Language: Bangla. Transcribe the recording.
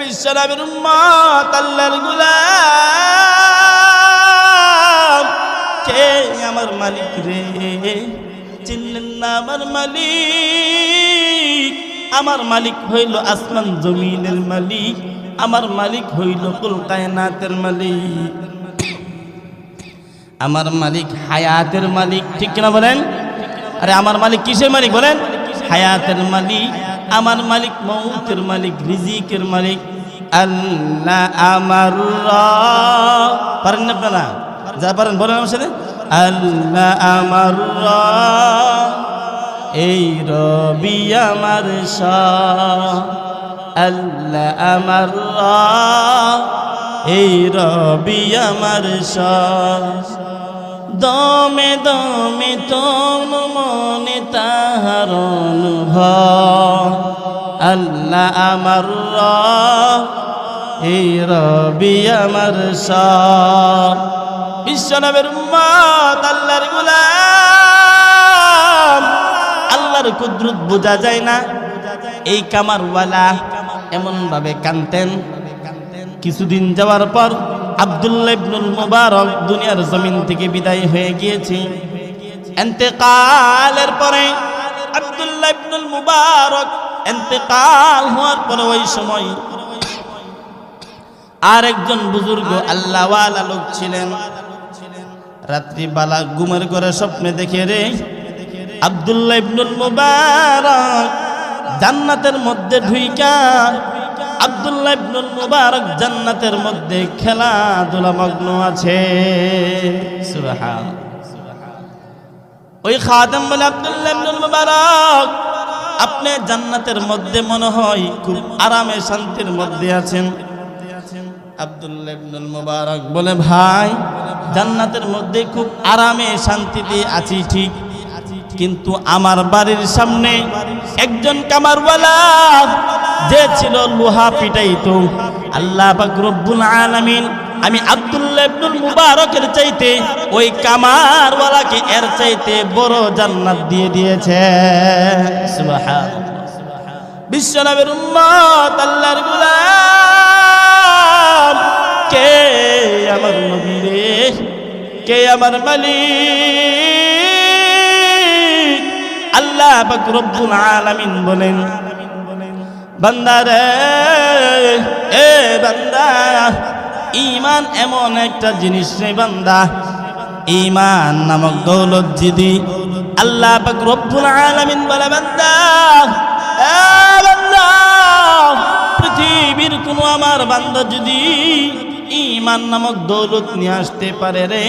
বিশ্বনবীর উম্মত গোলাম। কে আমার মালিক রে? চিনলেন না আমার মালিক? আমার মালিক হইল আসমান জমিনের মালিক, আমার মালিক হইল কুল কায়নাতের মালিক। আমার মালিক হায়াতের মালিক, ঠিক কিনা বলেন? আরে আমার মালিক কিসের মালিক বলেন? হায়াতের মালিক। আমার মালিক মৌতের মালিক, রিজিকের মালিক আল্লাহ আমার। পারেন না আপনারা যা পারেন, বলেন আমার সাথে আল্লাহ আমার। এই রবি আমার আল্লাহ আমার। এই রবি আমার দমে দমে তন মনে তাহার অনুভব আল্লাহ আমার এই রবি আমার বিশ্বনবের উম্মত, আল্লাহর গুলাম। আল্লাহর কুদরত বোঝা যায় না। এই কামারওয়ালা এমন ভাবে কানতেন কিছুদিন যাওয়ার পর আব্দুল্লাহ ইবনুল মুবারক দুনিয়ার জমিন থেকে বিদায় হয়ে গিয়েছে। এতেকালের পরে আব্দুল্লাহ ইবনুল মুবারক এতেকাল হওয়ার পরে ওই সময় আর একজন বুজুর্গ আল্লাহওয়ালা লোক ছিলেন। রাত্রিবেলা ঘুমের করে স্বপ্নে দেখে রে, আব্দুল্লাহ ইবনুল মুবারক জান্নাতের মধ্যে ঢুইকা, আব্দুল্লাহ ইবনুল মুবারক জান্নাতের মধ্যে খেলাধুলা মগ্ন আছে। সুবহান। ওই খাদেম বলে, আব্দুল্লাহ ইবনুল মুবারক আপনি জান্নাতের মধ্যে মনে হয় খুব আরামে শান্তির মধ্যে আছেন। আব্দুল্লাহ ইবনুল মুবারক বলে, ভাই, জান্নাতের মধ্যে খুব আরামে শান্তিতে আছি ঠিক। কিন্তু আমার বাড়ির সামনে একজন কামারওয়ালা, যে ছিল লোহা পিটাইতো। আল্লাহ রব্বুল আলামিন, আমি আব্দুল্লাহ ইবনুল মুবারকের চাইতে ওই কামারওয়ালাকে এর চাইতে বড় জান্নাত দিয়ে দিয়েছে বিশ্বনবের উম্মত, আল্লাহর গোলাম। কে আমার নবী রে কে আমার মালিক? আল্লাহ রব্বুল আলামিন বলেন বান্দা রে এ বান্দা ইমান এমন একটা জিনিস রে বান্দা। ইমান নামক দৌলত যদি আল্লাহ পাক রব্বুল আলামিন বলে, বান্দা বান্দা, পৃথিবীর কোনো আমার বান্দা যদি ইমান নামক দৌলত নিয়ে আসতে পারে রে